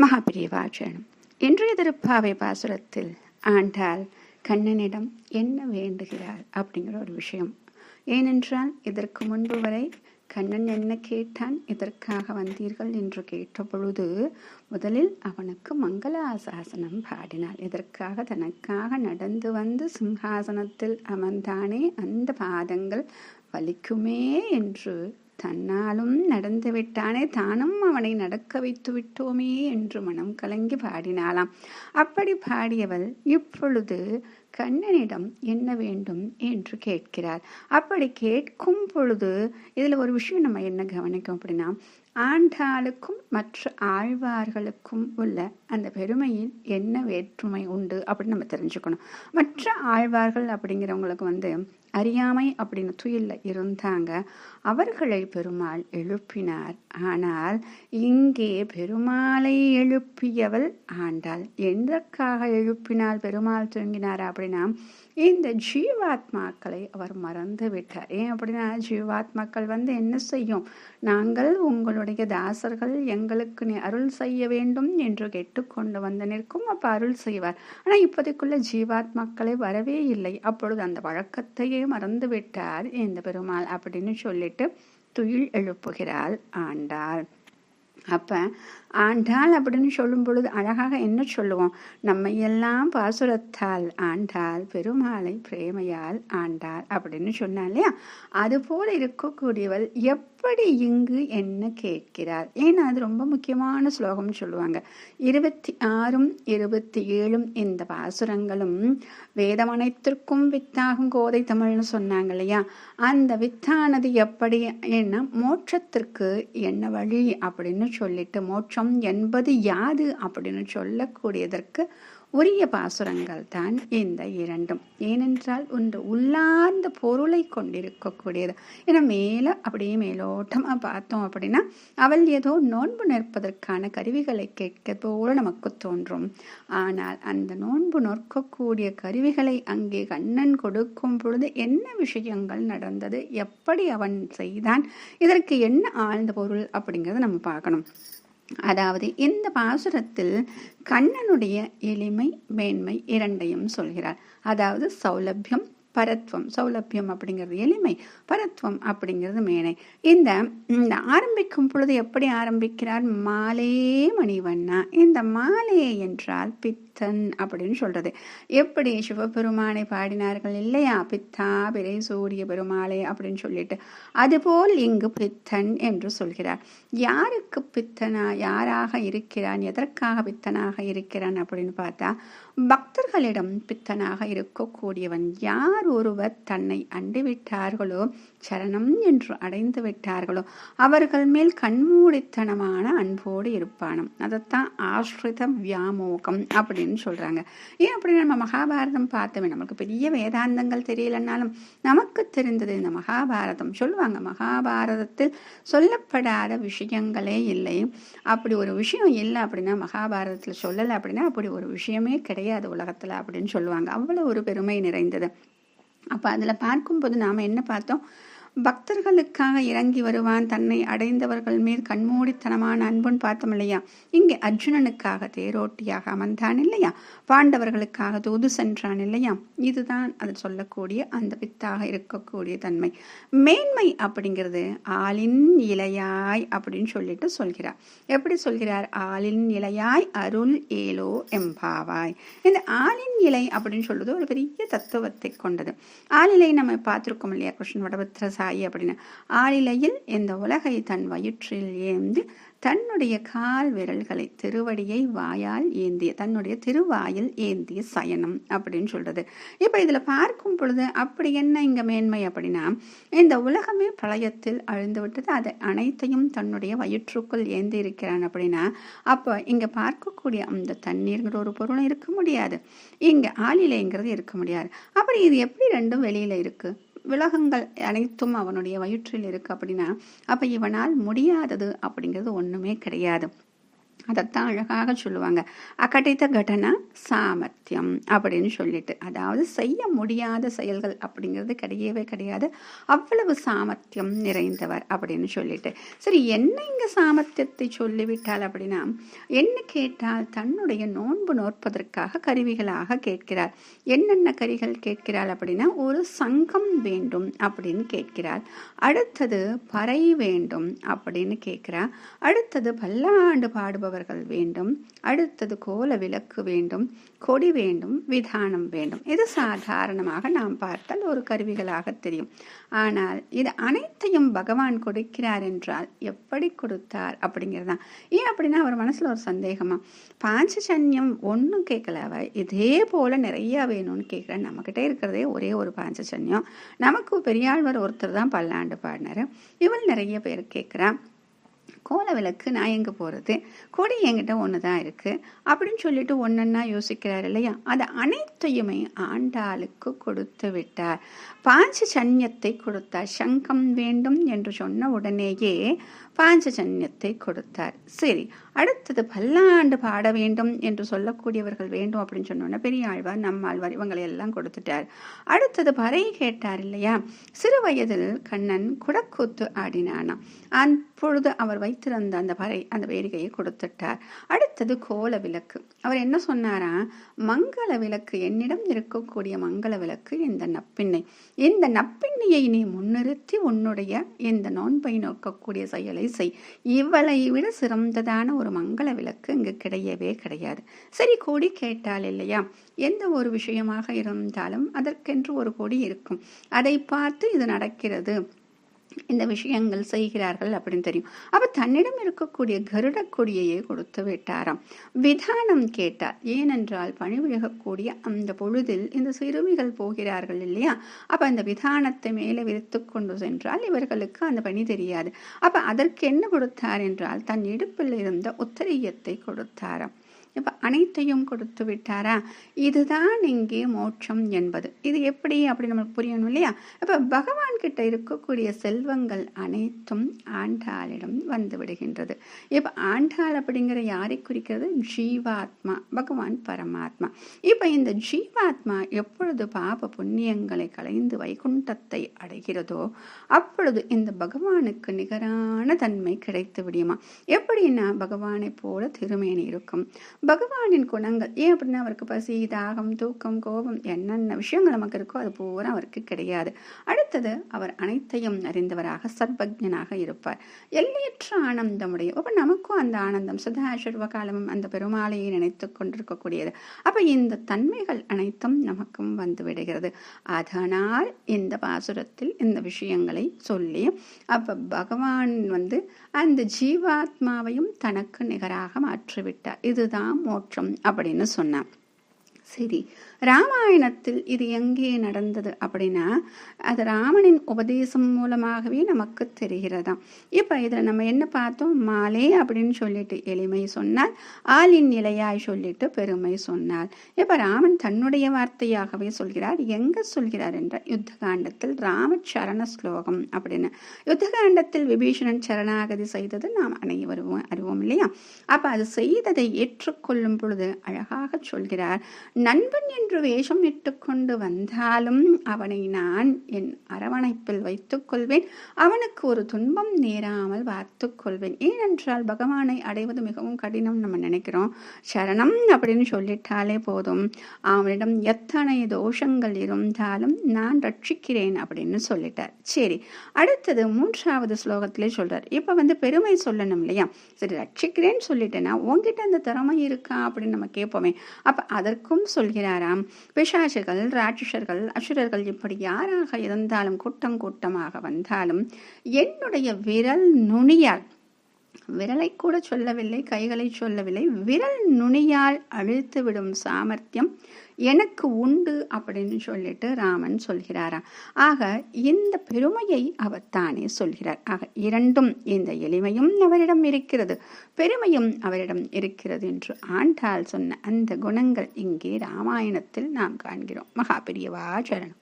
மகாபிரியவாச்சனம் இன்றைய திருப்பாவை பாசுரத்தில் ஆண்டாள் கண்ணனிடம் என்ன வேண்டுகிறார் அப்படிங்கிற ஒரு விஷயம். ஏனென்றால் இதற்கு முன்பு வரை கண்ணன் என்ன கேட்டான் இதற்காக வந்தீர்கள் என்று கேட்டபொழுது முதலில் அவனுக்கு மங்களாசாசனம் பாடினாள். இதற்காக தனக்காக நடந்து வந்து சிம்ஹாசனத்தில் அமர்ந்தானே அந்த பாதங்கள் வலிக்குமே என்று தன்னாலும் நடந்து விட்டானே தானும் அவனை நடக்க வைத்து விட்டோமே என்று மனம் கலங்கி பாடினாளாம். அப்படி பாடியவள் இப்பொழுது கண்ணனிடம் என்ன வேண்டும்? என்று கேட்கிறார் அப்படி கேட்கும் பொழுது இதில் ஒரு விஷயம் நம்ம என்ன கவனிக்கும் அப்படின்னா ஆண்டாளுக்கும் மற்ற ஆழ்வார்களுக்கும் உள்ள அந்த பெருமையில் என்ன வேற்றுமை உண்டு அப்படின்னு நம்ம தெரிஞ்சுக்கணும். மற்ற ஆழ்வார்கள் அப்படிங்கிறவங்களுக்கு வந்து அறியாமை அப்படின்னு துயிலில் இருந்தாங்க. அவர்களை பெருமாள் எழுப்பினார். ஆனால் இங்கே பெருமாளை எழுப்பியவள் ஆண்டாள். எதற்காக எழுப்பினால் பெருமாள் தூங்கினார் அப்படின்னா இந்த ஜீவாத்மாக்களை அவர் மறந்து விட்டார் ஏன் அப்படின்னா ஜீவாத்மாக்கள் வந்து என்ன செய்யும்? நாங்கள் உங்களுடைய தாசர்கள் எங்களுக்கு நீ அருள் செய்ய வேண்டும் என்று கேட்டுக்கொண்டு வந்து நிற்கும். அப்போ அருள் செய்வார். ஆனால் இப்போதைக்குள்ள ஜீவாத்மாக்களை வரவே இல்லை. அப்பொழுது அந்த வழக்கத்தையே மறந்து விட்டார் இந்த பெருமாள் அப்படின்னு சொல்லிட்டு துயில் எழுப்புகிறாள் ஆண்டாள். அப்ப ஆண்டாள் அப்படின்னு சொல்லும் பொழுது அழகாக என்ன சொல்லுவோம்? நம்ம எல்லாம் பாசுரத்தால் ஆண்டாள் பெருமாளை பிரேமையால் ஆண்டாள் அப்படின்னு சொன்னா இல்லையா? அதுபோல் இருக்கக்கூடியவள் எப்படி இங்கு என்ன கேட்கிறார் ஏன்னா அது ரொம்ப முக்கியமான ஸ்லோகம்னு சொல்லுவாங்க. இருபத்தி ஆறும் இருபத்தி ஏழும் இந்த பாசுரங்களும் வேதம் அனைத்திற்கும் வித்தாகும் கோதை தமிழ்னு சொன்னாங்க இல்லையா? அந்த வித்தானது எப்படி? என்ன மோட்சத்திற்கு என்ன வழி அப்படின்னு சொல்லிட்டு மோட்சம் என்பது யாது அப்படின்னு சொல்லக்கூடியதற்கு உரிய பாசுரங்கள் தான் இந்த இரண்டும். ஏனென்றால் ஒன்று உள்ளார்ந்த பொருளை கொண்டிருக்கக்கூடியது. ஏன்னா மேலே அப்படியே மேலோட்டமாக பார்த்தோம் அப்படின்னா அவள் ஏதோ நோன்பு நிற்பதற்கான கருவிகளை கேட்க போல நமக்கு தோன்றும். ஆனால் அந்த நோன்பு நோக்கக்கூடிய கருவிகளை அங்கே கண்ணன் கொடுக்கும் பொழுது என்ன விஷயங்கள் நடந்தது? எப்படி அவன் செய்தான்? இதற்கு என்ன ஆழ்ந்த பொருள் அப்படிங்கிறத நம்ம பார்க்கணும். அதாவது இந்த பாசுரத்தில் கண்ணனுடைய எளிமை மேன்மை இரண்டையும் சொல்கிறார். அதாவது சௌலபியம் பரத்வம் சௌலபியம் அப்படிங்கிறது எளிமை பரத்வம் அப்படிங்கிறது மேனை இந்த ஆரம்பிக்கும் பொழுது எப்படி ஆரம்பிக்கிறார்? மாலே மணிவண்ணா. இந்த மாலே என்றால் பித்தன் அப்படின்னு சொல்றது. எப்படி சிவபெருமானை பாடினார்கள் இல்லையா? பித்தா பிறை சூரிய பெருமாளே அப்படின்னு சொல்லிட்டு. அதுபோல் இங்கு பித்தன் என்று சொல்கிறார். யாருக்கு பித்தனா யாராக இருக்கிறான் எதற்காக பித்தனாக இருக்கிறான் அப்படின்னு பார்த்தா பக்தர்களிடம் பித்தனாக இருக்கக்கூடியவன் யார் ஒருவர் தன்னை அண்டுவிட்டார்களோ சரணம் என்று அடைந்து விட்டார்களோ அவர்கள் மேல் கண்மூடித்தனமான அன்போடு இருப்பானும். அதைத்தான் ஆஸ்ரித வியாமோகம் அப்படின்னு சொல்றாங்க. ஏன் அப்படி நம்ம மகாபாரதம் பார்த்தோமே நமக்கு பெரிய வேதாந்தங்கள் தெரியலனாலும் நமக்கு தெரிந்தது இந்த மகாபாரதம். சொல்லுவாங்க மகாபாரதத்தில் சொல்லப்படாத விஷயங்களே இல்லை. அப்படி ஒரு விஷயம் இல்லை அப்படின்னா மகாபாரதத்தில் சொல்லலை அப்படின்னா அப்படி ஒரு விஷயமே கிடையாது உலகத்தில் அப்படின்னு சொல்லுவாங்க. அவ்வளோ ஒரு பெருமை நிறைந்தது. அப்போ அதில் பார்க்கும்போது நாம் என்ன பார்த்தோம்? பக்தர்களுக்காக இறங்கி வருவான் தன்னை அடைந்தவர்கள் மேல் கண்மூடித்தனமான அன்புன்னு பார்த்தோம் இல்லையா? இங்கே அர்ஜுனனுக்காக தேரோட்டியாக அமர்ந்தான் இல்லையா? பாண்டவர்களுக்காக தூது சென்றான் இல்லையா? இதுதான் அது சொல்லக்கூடிய அந்த பித்தாக இருக்கக்கூடிய தன்மை. மேன்மை அப்படிங்கிறது ஆளின் இலையாய் அப்படின்னு சொல்லிட்டு சொல்கிறார். எப்படி சொல்கிறார்? ஆளின் இலையாய் அருள் ஏலோ எம்பாவாய். இந்த ஆளின் இலை அப்படின்னு சொல்வது ஒரு பெரிய தத்துவத்தை கொண்டது. ஆளிலை நம்ம பார்த்துருக்கோம் இல்லையா? கிருஷ்ணன் வடபத்திர சாயி அப்படின்னு. ஆளிலையில் இந்த உலகை தன் வயிற்றில் ஏந்தி தன்னுடைய கால் விரல்களை திருவடியை வாயால் ஏந்திய தன்னுடைய திருவாயில் ஏந்திய சயனம் அப்படின்னு சொல்றது. இப்போ இதில் பார்க்கும் பொழுது அப்படி என்ன இங்கே மேன்மை அப்படின்னா இந்த உலகமே பிரளயத்தில் அழிந்து விட்டது அதை அனைத்தையும் தன்னுடைய வயிற்றுக்குள் ஏந்தி இருக்கிறான் அப்படின்னா அப்போ இங்கே பார்க்கக்கூடிய அந்த தண்ணீர்ங்கிற ஒரு பொருளும் இருக்க முடியாது. இங்கே ஆளிலைங்கிறது இருக்க முடியாது. அப்புறம் இது எப்படி ரெண்டும் வெளியில் இருக்குது விலகங்கள் அனைத்தும் அவனுடைய வயிற்றில் இருக்கு அப்படின்னா அப்ப இவனால் முடியாதது அப்படிங்கிறது ஒண்ணுமே கிடையாது. அதைத்தான் அழகாக சொல்லுவாங்க. அகடித கடனா சாமர்த்தியம் அப்படின்னு சொல்லிட்டு. அதாவது செய்ய முடியாத செயல்கள் அப்படிங்கிறது கிடையவே கிடையாது. அவ்வளவு சாமர்த்தியம் நிறைந்தவர் அப்படின்னு சொல்லிட்டு. சரி என்ன இங்கே சாமர்த்தியத்தை சொல்லிவிட்டால் அப்படின்னா என்ன கேட்டால் தன்னுடைய நோன்பு நோற்பதற்காக கருவிகளாக கேட்கிறார். என்னென்ன கரிகள் கேட்கிறாள் அப்படின்னா ஒரு சங்கம் வேண்டும் அப்படின்னு கேட்கிறார். அடுத்தது பறை வேண்டும் அப்படின்னு கேட்கிறார். அடுத்தது பல்லாண்டு பாடுபவர்கள் வேண்டும். அடுத்தது கோல விளக்கு வேண்டும். கொடி வேண்டும். விதானம் வேண்டும். இது சாதாரணமாக நாம் பார்த்தால் ஒரு கருவிகளாக தெரியும். ஆனால் இது அனைத்தையும் பகவான் கொடுக்கிறார் என்றால் எப்படி கொடுத்தார் அப்படிங்கிறது? தான் ஏன் அப்படின்னா அவர் மனசுல ஒரு சந்தேகமா? பாஞ்சஜன்யம் ஒன்றும் கேட்கல அவ இதே போல நிறைய வேணும்னு கேட்குறேன் நம்மக்கிட்ட இருக்கிறதே ஒரே ஒரு பாஞ்சஜன்யம் நமக்கு பெரியாழ்வர் ஒருத்தர் தான் பல்லாண்டு பாடினார். இவள் நிறைய பேர் கேட்குறான் கோல விளக்கு நான் எங்கே போகிறது கொடி என்கிட்ட ஒன்று தான் இருக்குது அப்படின்னு சொல்லிட்டு ஒன்றா யோசிக்கிறார் இல்லையா? அது அனைத்தையுமே ஆண்டாளுக்கு கொடுத்து விட்டார். பாஞ்சஜன்யத்தை கொடுத்தார். சங்கம் வேண்டும் என்று சொன்ன உடனேயே பாஞ்சஜன்யத்தை கொடுத்தார். சரி அடுத்தது பல்லாண்டு பாட வேண்டும் என்று சொல்லக்கூடியவர்கள் வேண்டும் அப்படின்னு சொன்னோன்னா பெரியாழ்வார் நம்மாழ்வார் இவங்களை எல்லாம் கொடுத்துட்டார். அடுத்தது பறை கேட்டார் இல்லையா? சிறு வயதில் கண்ணன் குடக்கூத்து ஆடினானா? அப்பொழுது அவர் வைத்திருந்த அந்த பறை அந்த வேடிக்கையை கொடுத்துட்டார். அடுத்தது கோல விளக்கு. அவர் என்ன சொன்னாரா? மங்கள விளக்கு என்னிடம் இருக்கக்கூடிய மங்கள விளக்கு இந்த நப்பிண்ணை. இந்த நப்பிண்ணையை நீ முன்னிறுத்தி உன்னுடைய இந்த நோன்பை நோக்கக்கூடிய செயலை செய். இவளை விட சிறந்ததான ஒரு மங்கள விளக்கு இங்கு கிடையவே கிடையாது. சரி கொடி கேட்டால் இல்லையா? எந்த ஒரு விஷயமாக இருந்தாலும் அதற்கென்று ஒரு கொடி இருக்கும். அதை பார்த்து இது நடக்கிறது. இந்த விஷயங்கள் செய்கிறார்கள் அப்படின்னு தெரியும். அப்ப தன்னிடம் இருக்கக்கூடிய கருட கொடியையே கொடுத்து விட்டாராம். விதானம் கேட்டார். ஏனென்றால் பணிபுரியக்கூடிய அந்த பொழுதில் இந்த சிறுமிகள் போகிறார்கள் இல்லையா? அப்ப அந்த விதானத்தை மேலே விரித்து கொண்டு சென்றால் இவர்களுக்கு அந்த பணி தெரியாது. அப்ப அதற்கு என்ன கொடுத்தார் என்றால் தன் இடுப்பில் இருந்த உத்தரியத்தை கொடுத்தாராம். இப்ப அனைத்தையும் கொடுத்து விட்டாரா? இதுதான் இங்கே மோட்சம் என்பது. இது எப்படி அப்படி நமக்கு புரியணும் இல்லையா? இப்ப பகவான் கிட்ட இருக்கக்கூடிய செல்வங்கள் அனைத்தும் ஆண்டாளிடம் வந்து விடுகின்றது இப்ப ஆண்டாள் அப்படிங்கிற யாரை குறிக்கிறது? ஜீவாத்மா பகவான் பரமாத்மா. இப்ப இந்த ஜீவாத்மா எப்பொழுது பாப புண்ணியங்களை கலைந்து வைகுண்டத்தை அடைகிறதோ அப்பொழுது இந்த பகவானுக்கு நிகரான தன்மை கிடைத்து விடியுமா எப்படின்னா பகவானை போல திருமேனி இருக்கும். பகவானின் குணங்கள் ஏன் அப்படின்னா அவருக்கு பசி தாகம் தூக்கம் கோபம் என்னென்ன விஷயங்கள் நமக்கு இருக்கோ அது பூரா அவருக்கு கிடையாது. அடுத்தது அவர் அனைத்தையும் அறிந்தவராக சர்வஜனாக இருப்பார். எல்லையற்ற ஆனந்தமுடைய அப்ப நமக்கும் அந்த ஆனந்தம் சதா சர்வ காலமும் அந்த பெருமாளையை நினைத்து கொண்டிருக்கக்கூடியது. அப்ப இந்த தன்மைகள் அனைத்தும் நமக்கும் வந்து விடுகிறது. அதனால் இந்த பாசுரத்தில் இந்த விஷயங்களை சொல்லி அப்ப பகவான் வந்து அந்த ஜீவாத்மாவையும் தனக்கு நிகராக மாற்றிவிட்டார். இதுதான் மோட்சம் அப்படின்னு சொன்னான் சரி ராமாயணத்தில் இது எங்கே நடந்தது அப்படின்னா அது ராமனின் உபதேசம் மூலமாகவே நமக்கு தெரிகிறதாம். இப்போ இதில் நம்ம என்ன பார்த்தோம்? மாலே அப்படின்னு சொல்லிட்டு எளிமை சொன்னால் ஆளின் நிலையாய் சொல்லிட்டு பெருமை சொன்னால் இப்போ ராமன் தன்னுடைய வார்த்தையாகவே சொல்கிறார். எங்கே சொல்கிறார் என்ற யுத்த காண்டத்தில் ராமச்சரண ஸ்லோகம் அப்படின்னு. யுத்த காண்டத்தில் விபீஷணன் சரணாகதி செய்தது நாம் அனைவரும் அறிவோம் இல்லையா? அப்போ அது செய்ததை ஏற்றுக்கொள்ளும் பொழுது அழகாக சொல்கிறார். நண்பன் என்று வேஷம் இட்டுக்கொண்டு வந்தாலும் அவனை நான் என் அரவணைப்பில் வைத்துக் கொள்வேன். அவனுக்கு ஒரு துன்பம் நேராமல் பார்த்துக் கொள்வேன். ஏனென்றால் பகவானை அடைவது மிகவும் கடினம் நம்ம நினைக்கிறோம். சரணம் அப்படின்னு சொல்லிட்டாலே போதும். அவனிடம் எத்தனை தோஷங்கள் இருந்தாலும் நான் ரட்சிக்கிறேன் அப்படின்னு சொல்லிட்டார். சரி அடுத்தது மூன்றாவது ஸ்லோகத்திலே சொல்றார். இப்ப வந்து பெருமை சொல்லணும் இல்லையா? சரி ரட்சிக்கிறேன்னு சொல்லிட்டேன்னா உங்ககிட்ட அந்த திறமை இருக்கா அப்படின்னு நம்ம கேட்போமே. அப்ப அதற்கும் சொல்கிறாராம். பிசாசுகள் ராட்சசர்கள் அசுரர்கள் இப்படி யாராக இருந்தாலும் கூட்டம் கூட்டமாக வந்தாலும் என்னுடைய விரல் நுனியால் விரலை கூட சொல்லவில்லை கைகளை சொல்லவில்லை விரல் நுனியால் அழுத்து விடும் சாமர்த்தியம் எனக்கு உண்டு அப்படின்னு சொல்லிட்டு ராமன் சொல்கிறாராம். ஆக இந்த பெருமையை அவர் தானே சொல்கிறார். ஆக இரண்டும் இந்த எளிமையும் அவரிடம் இருக்கிறது பெருமையும் அவரிடம் இருக்கிறது என்று ஆண்டாள் சொன்ன அந்த குணங்கள் இங்கே ராமாயணத்தில் நாம் காண்கிறோம். மகா சரணம்.